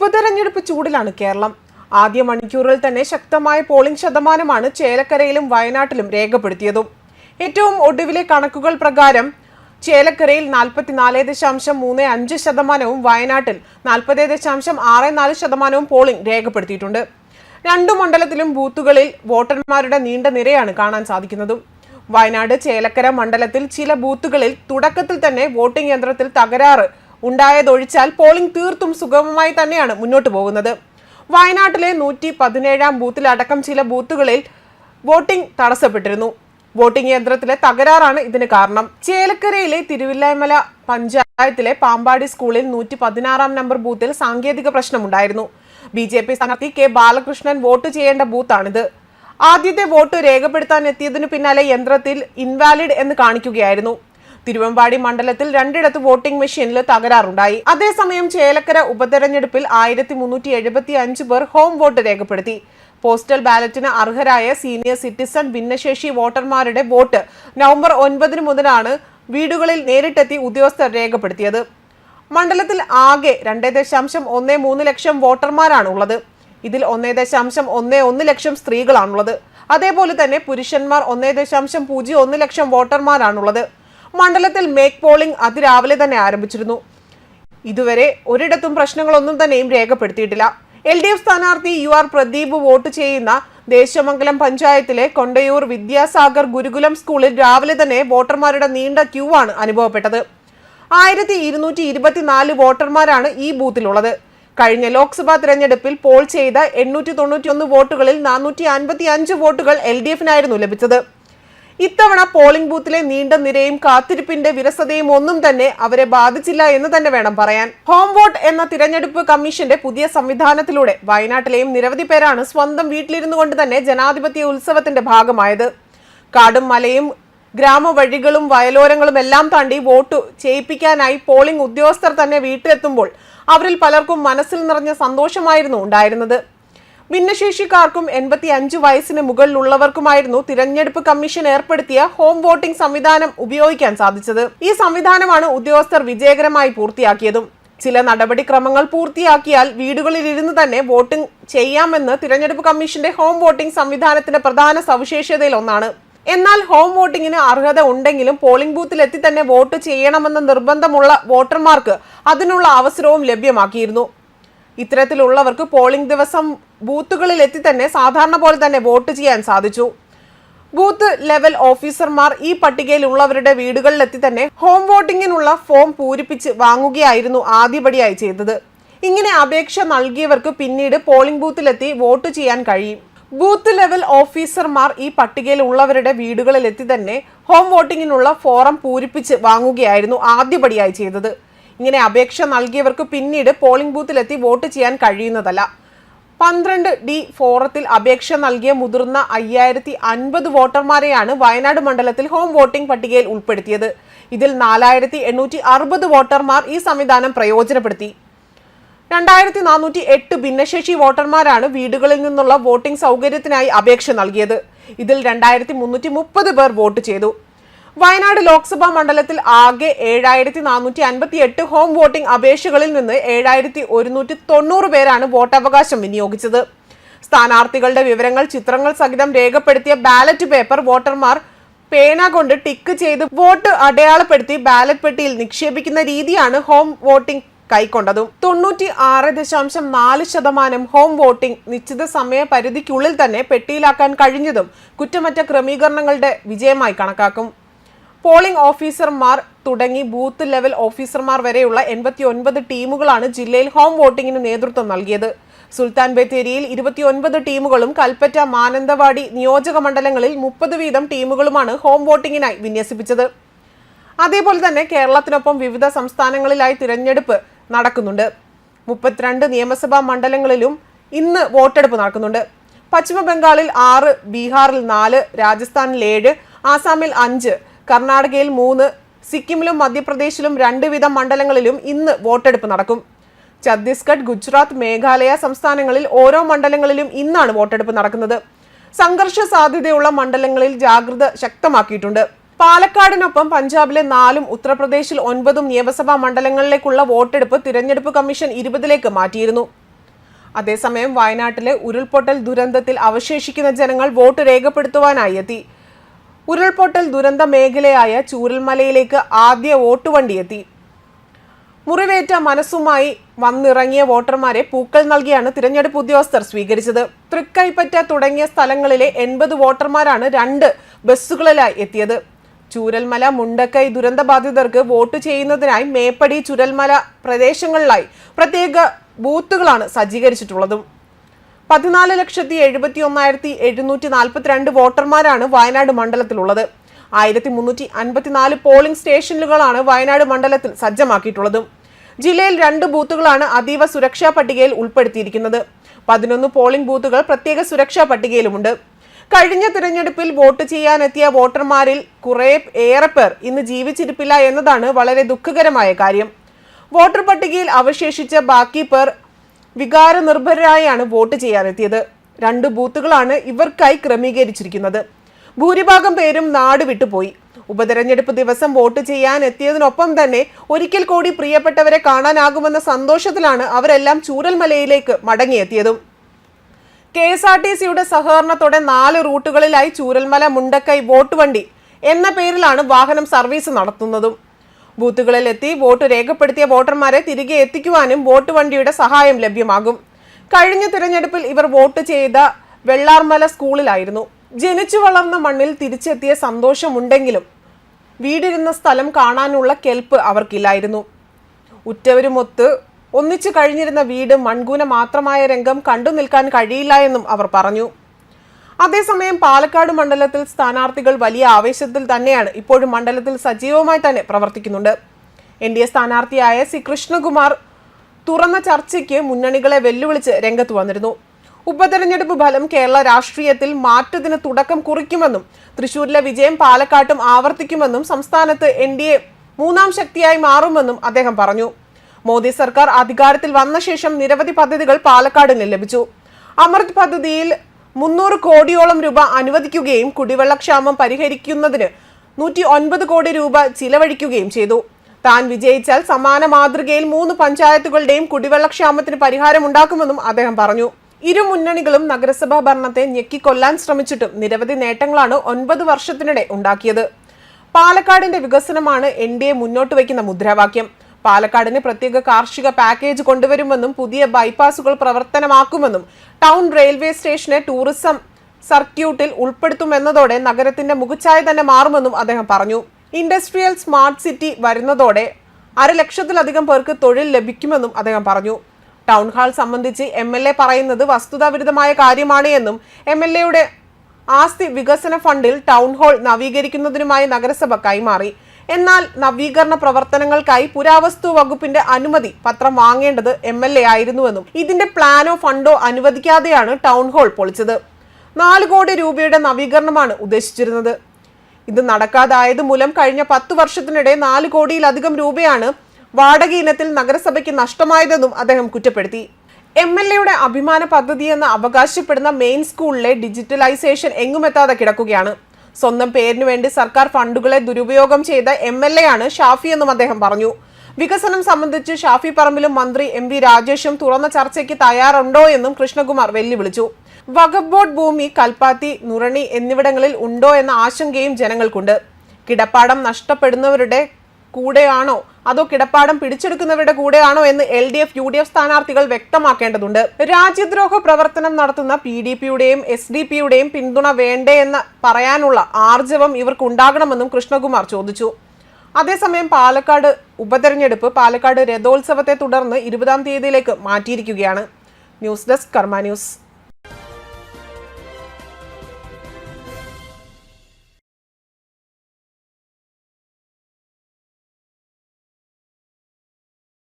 ഉപതെരഞ്ഞെടുപ്പ് ചൂടിലാണ് കേരളം. ആദ്യ മണിക്കൂറിൽ തന്നെ ശക്തമായ പോളിംഗ് ശതമാനമാണ് ചേലക്കരയിലും വയനാട്ടിലും രേഖപ്പെടുത്തിയതും. ഏറ്റവും ഒടുവിലെ കണക്കുകൾ പ്രകാരം ചേലക്കരയിൽ നാൽപ്പത്തിനാല് ദശാംശം മൂന്ന് അഞ്ച് ശതമാനവും വയനാട്ടിൽ നാൽപ്പത് ദശാംശം ആറ് നാല് ശതമാനവും പോളിംഗ് രേഖപ്പെടുത്തിയിട്ടുണ്ട്. രണ്ടു മണ്ഡലത്തിലും ബൂത്തുകളിൽ വോട്ടർമാരുടെ നീണ്ട നിരയാണ് കാണാൻ സാധിക്കുന്നതും. വയനാട് ചേലക്കര മണ്ഡലത്തിൽ ചില ബൂത്തുകളിൽ തുടക്കത്തിൽ തന്നെ വോട്ടിംഗ് യന്ത്രത്തിൽ തകരാറ് ഉണ്ടായതൊഴിച്ചാൽ പോളിംഗ് തീർത്തും സുഗമമായി തന്നെയാണ് മുന്നോട്ട് പോകുന്നത്. വയനാട്ടിലെ നൂറ്റി പതിനേഴാം ബൂത്തിലടക്കം ചില ബൂത്തുകളിൽ വോട്ടിംഗ് തടസ്സപ്പെട്ടിരുന്നു. വോട്ടിംഗ് യന്ത്രത്തിലെ തകരാറാണ് ഇതിന് കാരണം. ചേലക്കരയിലെ തിരുവില്ലാമല പഞ്ചായത്തിലെ പാമ്പാടി സ്കൂളിൽ നൂറ്റി പതിനാറാം നമ്പർ ബൂത്തിൽ സാങ്കേതിക പ്രശ്നമുണ്ടായിരുന്നു. ബി ജെ പി സ്ഥാനാർത്ഥി കെ ബാലകൃഷ്ണൻ വോട്ട് ചെയ്യേണ്ട ബൂത്താണിത്. ആദ്യത്തെ വോട്ട് രേഖപ്പെടുത്താൻ എത്തിയതിനു പിന്നാലെ യന്ത്രത്തിൽ ഇൻവാലിഡ് എന്ന് കാണിക്കുകയായിരുന്നു. തിരുവമ്പാടി മണ്ഡലത്തിൽ രണ്ടിടത്ത് വോട്ടിംഗ് മെഷീനിൽ തകരാറുണ്ടായി. അതേസമയം ചേലക്കര ഉപതെരഞ്ഞെടുപ്പിൽ ആയിരത്തി മുന്നൂറ്റി എഴുപത്തി അഞ്ച് പേർ ഹോം വോട്ട് രേഖപ്പെടുത്തി. പോസ്റ്റൽ ബാലറ്റിന് അർഹരായ സീനിയർ സിറ്റിസൺ ഭിന്നശേഷി വോട്ടർമാരുടെ വോട്ട് നവംബർ ഒൻപതിന് മുതലാണ് വീടുകളിൽ നേരിട്ടെത്തി ഉദ്യോഗസ്ഥർ രേഖപ്പെടുത്തിയത്. മണ്ഡലത്തിൽ ആകെ രണ്ട് ദശാംശം ഒന്ന് മൂന്ന് ലക്ഷം വോട്ടർമാരാണുള്ളത് ഇതിൽ ഒന്ന് ദശാംശം ഒന്ന് ഒന്ന് ലക്ഷം സ്ത്രീകളാണുള്ളത്. അതേപോലെ തന്നെ പുരുഷന്മാർ ഒന്ന് ദശാംശം പൂജ്യം ഒന്ന് ലക്ഷം വോട്ടർമാരാണുള്ളത്. മണ്ഡലത്തിൽ മേക്ക് പോളിംഗ് അതിരാവിലെ തന്നെ ആരംഭിച്ചിരുന്നു. ഇതുവരെ ഒരിടത്തും പ്രശ്നങ്ങളൊന്നും തന്നെയും രേഖപ്പെടുത്തിയിട്ടില്ല. എൽ ഡി എഫ് സ്ഥാനാർത്ഥി യു ആർ പ്രദീപ് വോട്ട് ചെയ്യുന്ന ദേശമംഗലം പഞ്ചായത്തിലെ കൊണ്ടയൂർ വിദ്യാസാഗർ ഗുരുകുലം സ്കൂളിൽ രാവിലെ തന്നെ വോട്ടർമാരുടെ നീണ്ട ക്യൂ ആണ് അനുഭവപ്പെട്ടത്. ആയിരത്തി ഇരുന്നൂറ്റി ഇരുപത്തിനാല് വോട്ടർമാരാണ് ഈ ബൂത്തിലുള്ളത്. കഴിഞ്ഞ ലോക്സഭാ തെരഞ്ഞെടുപ്പിൽ പോൾ ചെയ്ത എണ്ണൂറ്റി തൊണ്ണൂറ്റിയൊന്ന് വോട്ടുകളിൽ നാനൂറ്റി അൻപത്തി അഞ്ച് വോട്ടുകൾ എൽ ഡി എഫിനായിരുന്നു ലഭിച്ചത്. ഇത്തവണ പോളിംഗ് ബൂത്തിലെ നീണ്ട നിരയും കാത്തിരിപ്പിന്റെ വിരസതയും ഒന്നും തന്നെ അവരെ ബാധിച്ചില്ല എന്ന് തന്നെ വേണം പറയാൻ. ഹോം വോട്ട് എന്ന തിരഞ്ഞെടുപ്പ് കമ്മീഷന്റെ പുതിയ സംവിധാനത്തിലൂടെ വയനാട്ടിലെയും നിരവധി പേരാണ് സ്വന്തം വീട്ടിലിരുന്നു കൊണ്ട് തന്നെ ജനാധിപത്യ ഉത്സവത്തിന്റെ ഭാഗമായത്. കാടും മലയും ഗ്രാമവഴികളും വയലോരങ്ങളും എല്ലാം താണ്ടി വോട്ട് ചെയ്യിപ്പിക്കാനായി പോളിംഗ് ഉദ്യോഗസ്ഥർ തന്നെ വീട്ടിലെത്തുമ്പോൾ അവരിൽ പലർക്കും മനസ്സിൽ നിറഞ്ഞ സന്തോഷമായിരുന്നു ഉണ്ടായിരുന്നത്. ഭിന്നശേഷിക്കാർക്കും എൺപത്തി അഞ്ച് വയസ്സിന് മുകളിലുള്ളവർക്കുമായിരുന്നു തിരഞ്ഞെടുപ്പ് കമ്മീഷൻ ഏർപ്പെടുത്തിയ ഹോം വോട്ടിംഗ് സംവിധാനം ഉപയോഗിക്കാൻ സാധിച്ചത്. ഈ സംവിധാനമാണ് ഉദ്യോഗസ്ഥർ വിജയകരമായി പൂർത്തിയാക്കിയതും. ചില നടപടിക്രമങ്ങൾ പൂർത്തിയാക്കിയാൽ വീടുകളിൽ ഇരുന്ന് തന്നെ വോട്ടിംഗ് ചെയ്യാമെന്ന് തിരഞ്ഞെടുപ്പ് കമ്മീഷന്റെ ഹോം വോട്ടിംഗ് സംവിധാനത്തിന്റെ പ്രധാന സവിശേഷതയിൽ ഒന്നാണ്. എന്നാൽ ഹോം വോട്ടിങ്ങിന് അർഹത ഉണ്ടെങ്കിലും പോളിംഗ് ബൂത്തിലെത്തി തന്നെ വോട്ട് ചെയ്യണമെന്ന നിർബന്ധമുള്ള വോട്ടർമാർക്ക് അതിനുള്ള അവസരവും ലഭ്യമാക്കിയിരുന്നു. ഇത്തരത്തിലുള്ളവർക്ക് പോളിംഗ് ദിവസം ബൂത്തുകളിൽ എത്തി തന്നെ സാധാരണ പോലെ തന്നെ വോട്ട് ചെയ്യാൻ സാധിച്ചു. ബൂത്ത് ലെവൽ ഓഫീസർമാർ ഈ പട്ടികയിലുള്ളവരുടെ വീടുകളിലെത്തി തന്നെ ഹോം വോട്ടിങ്ങിനുള്ള ഫോം പൂരിപ്പിച്ച് വാങ്ങുകയായിരുന്നു ആദ്യപടിയായി ചെയ്തത്. ഇങ്ങനെ അപേക്ഷ നൽകിയവർക്ക് പിന്നീട് പോളിംഗ് ബൂത്തിലെത്തി വോട്ട് ചെയ്യാൻ കഴിയും. ബൂത്ത് ലെവൽ ഓഫീസർമാർ ഈ പട്ടികയിൽ ഉള്ളവരുടെ വീടുകളിലെത്തി തന്നെ ഹോം വോട്ടിങ്ങിനുള്ള ഫോറം പൂരിപ്പിച്ച് വാങ്ങുകയായിരുന്നു ആദ്യപടിയായി ചെയ്തത്. ഇങ്ങനെ അപേക്ഷ നൽകിയവർക്ക് പിന്നീട് പോളിംഗ് ബൂത്തിലെത്തി വോട്ട് ചെയ്യാൻ കഴിയുന്നതല്ല. പന്ത്രണ്ട് ഡി ഫോറത്തിൽ അപേക്ഷ നൽകിയ മുതിർന്ന അയ്യായിരത്തി അൻപത് വോട്ടർമാരെയാണ് വയനാട് മണ്ഡലത്തിൽ ഹോം വോട്ടിംഗ് പട്ടികയിൽ ഉൾപ്പെടുത്തിയത്. ഇതിൽ നാലായിരത്തി എണ്ണൂറ്റി അറുപത് വോട്ടർമാർ ഈ സംവിധാനം പ്രയോജനപ്പെടുത്തി. രണ്ടായിരത്തി നാനൂറ്റി എട്ട് ഭിന്നശേഷി വോട്ടർമാരാണ് വീടുകളിൽ നിന്നുള്ള വോട്ടിംഗ് സൗകര്യത്തിനായി അപേക്ഷ നൽകിയത്. ഇതിൽ രണ്ടായിരത്തി മുന്നൂറ്റി മുപ്പത് പേർ വോട്ട് ചെയ്തു. വയനാട് ലോക്സഭാ മണ്ഡലത്തിൽ ആകെ ഏഴായിരത്തി നാനൂറ്റി അൻപത്തി എട്ട് ഹോം വോട്ടിംഗ് അപേക്ഷകളിൽ നിന്ന് ഏഴായിരത്തി ഒരുന്നൂറ്റി തൊണ്ണൂറ് പേരാണ് വോട്ടവകാശം വിനിയോഗിച്ചത്. സ്ഥാനാർത്ഥികളുടെ വിവരങ്ങൾ ചിത്രങ്ങൾ സഹിതം രേഖപ്പെടുത്തിയ ബാലറ്റ് പേപ്പർ വോട്ടർമാർ പേന കൊണ്ട് ടിക്ക് ചെയ്ത് വോട്ട് അടയാളപ്പെടുത്തി ബാലറ്റ് പെട്ടിയിൽ നിക്ഷേപിക്കുന്ന രീതിയാണ് ഹോം വോട്ടിംഗ് കൈക്കൊണ്ടതും. തൊണ്ണൂറ്റി ആറ് ദശാംശം നാല് ശതമാനം ഹോം വോട്ടിംഗ് നിശ്ചിത സമയ പരിധിക്കുള്ളിൽ തന്നെ പെട്ടിയിലാക്കാൻ കഴിഞ്ഞതും കുറ്റമറ്റ ക്രമീകരണങ്ങളുടെ വിജയമായി കണക്കാക്കും. പോളിംഗ് ഓഫീസർമാർ തുടങ്ങി ബൂത്ത് ലെവൽ ഓഫീസർമാർ വരെയുള്ള എൺപത്തി ഒൻപത് ടീമുകളാണ് ജില്ലയിൽ ഹോം വോട്ടിംഗിന് നേതൃത്വം നൽകിയത്. സുൽത്താൻ ബത്തേരിയിൽ ഇരുപത്തിയൊൻപത് ടീമുകളും കൽപ്പറ്റ മാനന്തവാടി നിയോജക മണ്ഡലങ്ങളിൽ മുപ്പത് വീതം ടീമുകളുമാണ് ഹോം വോട്ടിംഗിനായി വിന്യസിപ്പിച്ചത്. അതേപോലെ തന്നെ കേരളത്തിനൊപ്പം വിവിധ സംസ്ഥാനങ്ങളിലായി തിരഞ്ഞെടുപ്പ് നടക്കുന്നുണ്ട്. മുപ്പത്തിരണ്ട് നിയമസഭാ മണ്ഡലങ്ങളിലും ഇന്ന് വോട്ടെടുപ്പ് നടക്കുന്നുണ്ട്. പശ്ചിമ ബംഗാളിൽ ആറ് ബീഹാറിൽ നാല് രാജസ്ഥാനിൽ ഏഴ് ആസാമിൽ അഞ്ച് കർണാടകയിൽ മൂന്ന് സിക്കിമിലും മധ്യപ്രദേശിലും രണ്ട് വീതം മണ്ഡലങ്ങളിലും ഇന്ന് വോട്ടെടുപ്പ് നടക്കും. ഛത്തീസ്ഗഡ് ഗുജറാത്ത് മേഘാലയ സംസ്ഥാനങ്ങളിൽ ഓരോ മണ്ഡലങ്ങളിലും ഇന്നാണ് വോട്ടെടുപ്പ് നടക്കുന്നത്. സംഘർഷ സാധ്യതയുള്ള മണ്ഡലങ്ങളിൽ ജാഗ്രത ശക്തമാക്കിയിട്ടുണ്ട്. പാലക്കാടിനൊപ്പം പഞ്ചാബിലെ നാലും ഉത്തർപ്രദേശിൽ ഒൻപതും നിയമസഭാ മണ്ഡലങ്ങളിലേക്കുള്ള വോട്ടെടുപ്പ് തിരഞ്ഞെടുപ്പ് കമ്മീഷൻ ഇരുപതിലേക്ക് മാറ്റിയിരുന്നു. അതേസമയം വയനാട്ടിലെ ഉരുൾപൊട്ടൽ ദുരന്തത്തിൽ അവശേഷിക്കുന്ന ജനങ്ങൾ വോട്ട് രേഖപ്പെടുത്തുവാനായി എത്തി. ഉരുൾപൊട്ടൽ ദുരന്ത മേഖലയായ ചൂരൽമലയിലേക്ക് ആദ്യ വോട്ടുവണ്ടി എത്തി. മുറിവേറ്റ മനസ്സുമായി വന്നിറങ്ങിയ വോട്ടർമാരെ പൂക്കൾ നൽകിയാണ് തിരഞ്ഞെടുപ്പ് ഉദ്യോഗസ്ഥർ സ്വീകരിച്ചത്. തൃക്കൈപ്പറ്റ തുടങ്ങിയ സ്ഥലങ്ങളിലെ എൺപത് വോട്ടർമാരാണ് രണ്ട് ബസ്സുകളിലായി എത്തിയത്. ചൂരൽമല മുണ്ടക്കൈ ദുരന്തബാധിതർക്ക് വോട്ട് ചെയ്യുന്നതിനായി മേപ്പടി ചുരൽമല പ്രദേശങ്ങളിലായി പ്രത്യേക ബൂത്തുകളാണ് സജ്ജീകരിച്ചിട്ടുള്ളതും. പതിനാല് ലക്ഷത്തി എഴുപത്തി ഒന്നായിരത്തി എഴുന്നൂറ്റി നാൽപ്പത്തിരണ്ട് വോട്ടർമാരാണ് വയനാട് മണ്ഡലത്തിലുള്ളത്. ആയിരത്തി മുന്നൂറ്റി അൻപത്തിനാല് പോളിംഗ് സ്റ്റേഷനുകളാണ് വയനാട് മണ്ഡലത്തിൽ സജ്ജമാക്കിയിട്ടുള്ളത്. ജില്ലയിൽ രണ്ട് ബൂത്തുകളാണ് അതീവ സുരക്ഷാ പട്ടികയിൽ ഉൾപ്പെടുത്തിയിരിക്കുന്നത്. പതിനൊന്ന് പോളിംഗ് ബൂത്തുകൾ പ്രത്യേക സുരക്ഷാ പട്ടികയിലുമുണ്ട്. കഴിഞ്ഞ തിരഞ്ഞെടുപ്പിൽ വോട്ട് ചെയ്യാനെത്തിയ വോട്ടർമാരിൽ കുറെ ഏറെ പേർ ഇന്ന് ജീവിച്ചിരിപ്പില്ല എന്നതാണ് വളരെ ദുഃഖകരമായ കാര്യം. വോട്ടർ പട്ടികയിൽ അവശേഷിച്ച ബാക്കി പേർ വികാരനിർഭരായാണ് വോട്ട് ചെയ്യാനെത്തിയത്. രണ്ട് ബൂത്തുകളാണ് ഇവർക്കായി ക്രമീകരിച്ചിരിക്കുന്നത്. ഭൂരിഭാഗം പേരും നാട് വിട്ടുപോയി ഉപതെരഞ്ഞെടുപ്പ് ദിവസം വോട്ട് ചെയ്യാൻ എത്തിയതിനൊപ്പം തന്നെ ഒരിക്കൽ കൂടി പ്രിയപ്പെട്ടവരെ കാണാനാകുമെന്ന സന്തോഷത്തിലാണ് അവരെല്ലാം ചൂരൽമലയിലേക്ക് മടങ്ങിയെത്തിയതും. കെ എസ് ആർ ടി സിയുടെ സഹകരണത്തോടെ നാല് റൂട്ടുകളിലായി ചൂരൽമല മുണ്ടക്കൈ വോട്ട് വണ്ടി എന്ന പേരിലാണ് വാഹനം സർവീസ് നടത്തുന്നതും. ബൂത്തുകളിൽ എത്തി വോട്ട് രേഖപ്പെടുത്തിയ വോട്ടർമാരെ തിരികെ എത്തിക്കുവാനും വോട്ട് വണ്ടിയുടെ സഹായം ലഭ്യമാകും. കഴിഞ്ഞ തിരഞ്ഞെടുപ്പിൽ ഇവർ വോട്ട് ചെയ്ത വെള്ളാർമല സ്കൂളിലായിരുന്നു. ജനിച്ചു വളർന്ന മണ്ണിൽ തിരിച്ചെത്തിയ സന്തോഷമുണ്ടെങ്കിലും വീടിരുന്ന സ്ഥലം കാണാനുള്ള കെൽപ്പ് അവർക്കില്ലായിരുന്നു. ഉറ്റവരുമൊത്ത് ഒന്നിച്ചു കഴിഞ്ഞിരുന്ന വീട് മൺകൂന മാത്രമായ രംഗം കണ്ടു നിൽക്കാൻ കഴിയില്ല എന്നും അവർ പറഞ്ഞു. അതേസമയം പാലക്കാട് മണ്ഡലത്തിൽ സ്ഥാനാർത്ഥികൾ വലിയ ആവേശത്തിൽ തന്നെയാണ് ഇപ്പോഴും മണ്ഡലത്തിൽ സജീവമായി തന്നെ പ്രവർത്തിക്കുന്നുണ്ട്. എൻ ഡി എ സ്ഥാനാർത്ഥിയായ സി കൃഷ്ണകുമാർ തുറന്ന ചർച്ചയ്ക്ക് മുന്നണികളെ വെല്ലുവിളിച്ച് രംഗത്ത് വന്നിരുന്നു. ഉപതെരഞ്ഞെടുപ്പ് ഫലം കേരള രാഷ്ട്രീയത്തിൽ മാറ്റത്തിന് തുടക്കം കുറിക്കുമെന്നും തൃശൂരിലെ വിജയം പാലക്കാട്ടും ആവർത്തിക്കുമെന്നും സംസ്ഥാനത്ത് എൻ ഡി എ മൂന്നാം ശക്തിയായി മാറുമെന്നും അദ്ദേഹം പറഞ്ഞു. മോദി സർക്കാർ അധികാരത്തിൽ വന്ന ശേഷം നിരവധി പദ്ധതികൾ പാലക്കാടിന് ലഭിച്ചു. അമൃത് പദ്ധതിയിൽ മുന്നൂറ് കോടിയോളം രൂപ അനുവദിക്കുകയും കുടിവെള്ളക്ഷാമം പരിഹരിക്കുന്നതിന് നൂറ്റി ഒൻപത് കോടി രൂപ ചിലവഴിക്കുകയും ചെയ്തു. താൻ വിജയിച്ചാൽ സമാന മാതൃകയിൽ മൂന്ന് പഞ്ചായത്തുകളുടെയും കുടിവെള്ളക്ഷാമത്തിന് പരിഹാരമുണ്ടാക്കുമെന്നും അദ്ദേഹം പറഞ്ഞു. ഇരു മുന്നണികളും നഗരസഭാ ഭരണത്തെ ഞെക്കിക്കൊല്ലാൻ ശ്രമിച്ചിട്ടും നിരവധി നേട്ടങ്ങളാണ് ഒൻപത് വർഷത്തിനിടെ ഉണ്ടാക്കിയത്. പാലക്കാടിന്റെ വികസനമാണ് എൻ ഡി എ മുന്നോട്ട് വയ്ക്കുന്ന മുദ്രാവാക്യം. പാലക്കാടിന് പ്രത്യേക കാർഷിക പാക്കേജ് കൊണ്ടുവരുമെന്നും പുതിയ ബൈപ്പാസുകൾ പ്രവർത്തനമാക്കുമെന്നും ടൗൺ റെയിൽവേ സ്റ്റേഷനെ ടൂറിസം സർക്യൂട്ടിൽ ഉൾപ്പെടുത്തുമെന്നതോടെ നഗരത്തിന്റെ മുഖച്ഛായ തന്നെ മാറുമെന്നും അദ്ദേഹം പറഞ്ഞു. ഇൻഡസ്ട്രിയൽ സ്മാർട്ട് സിറ്റി വരുന്നതോടെ അരലക്ഷത്തിലധികം പേർക്ക് തൊഴിൽ ലഭിക്കുമെന്നും അദ്ദേഹം പറഞ്ഞു. ടൗൺ ഹാൾ സംബന്ധിച്ച് എം എൽ എ പറയുന്നത് വസ്തുതാവിരുദ്ധമായ കാര്യമാണ് എന്നും എം എൽ എയുടെ ആസ്തി വികസന ഫണ്ടിൽ ടൗൺ ഹാൾ നവീകരിക്കുന്നതിനുമായി നഗരസഭ കൈമാറി. എന്നാൽ നവീകരണ പ്രവർത്തനങ്ങൾക്കായി പുരാവസ്തു വകുപ്പിന്റെ അനുമതി പത്രം വാങ്ങേണ്ടത് എം എൽ എ ആയിരുന്നുവെന്നും ഇതിന്റെ പ്ലാനോ ഫണ്ടോ അനുവദിക്കാതെയാണ് ടൗൺ ഹാൾ പൊളിച്ചത്. നാല് കോടി രൂപയുടെ നവീകരണമാണ് ഉദ്ദേശിച്ചിരുന്നത്. ഇത് നടക്കാതായത് മൂലം കഴിഞ്ഞ പത്തു വർഷത്തിനിടെ നാല് കോടിയിലധികം രൂപയാണ് വാടക ഇനത്തിൽ നഗരസഭയ്ക്ക് നഷ്ടമായതെന്നും അദ്ദേഹം കുറ്റപ്പെടുത്തി. എം എൽ എയുടെ അഭിമാന പദ്ധതിയെന്ന് അവകാശപ്പെടുന്ന മെയിൻ സ്കൂളിലെ ഡിജിറ്റലൈസേഷൻ എങ്ങുമെത്താതെ കിടക്കുകയാണ്. സ്വന്തം പേരിനു വേണ്ടി സർക്കാർ ഫണ്ടുകളെ ദുരുപയോഗം ചെയ്ത എം എൽ എ ആണ് ഷാഫി എന്നും അദ്ദേഹം പറഞ്ഞു. വികസനം സംബന്ധിച്ച് ഷാഫി പറമ്പിലും മന്ത്രി എം വി രാജേഷും തുറന്ന ചർച്ചയ്ക്ക് തയ്യാറുണ്ടോ എന്നും കൃഷ്ണകുമാർ വെല്ലുവിളിച്ചു. വഖഫ് ബോർഡ് ഭൂമി കൽപ്പാത്തി നുറണി എന്നിവിടങ്ങളിൽ ഉണ്ടോ എന്ന ആശങ്കയും ജനങ്ങൾക്കുണ്ട്. കിടപ്പാടം നഷ്ടപ്പെടുന്നവരുടെ കൂടെയാണോ അതോ കിടപ്പാടം പിടിച്ചെടുക്കുന്നവരുടെ കൂടെയാണോ എന്ന് L D F U D F സ്ഥാനാർത്ഥികൾ വ്യക്തമാക്കേണ്ടതുണ്ട്. രാജ്യദ്രോഹ പ്രവർത്തനം നടത്തുന്ന പി ഡി പിയുടെയും എസ് ഡി പിയുടെയും പിന്തുണ വേണ്ടേ എന്ന് പറയാനുള്ള ആർജവം ഇവർക്ക് ഉണ്ടാകണമെന്നും കൃഷ്ണകുമാർ ചോദിച്ചു. അതേസമയം പാലക്കാട് ഉപതെരഞ്ഞെടുപ്പ് പാലക്കാട് രഥോത്സവത്തെ തുടർന്ന് ഇരുപതാം തീയതിയിലേക്ക് മാറ്റിയിരിക്കുകയാണ്. News desk Karma news.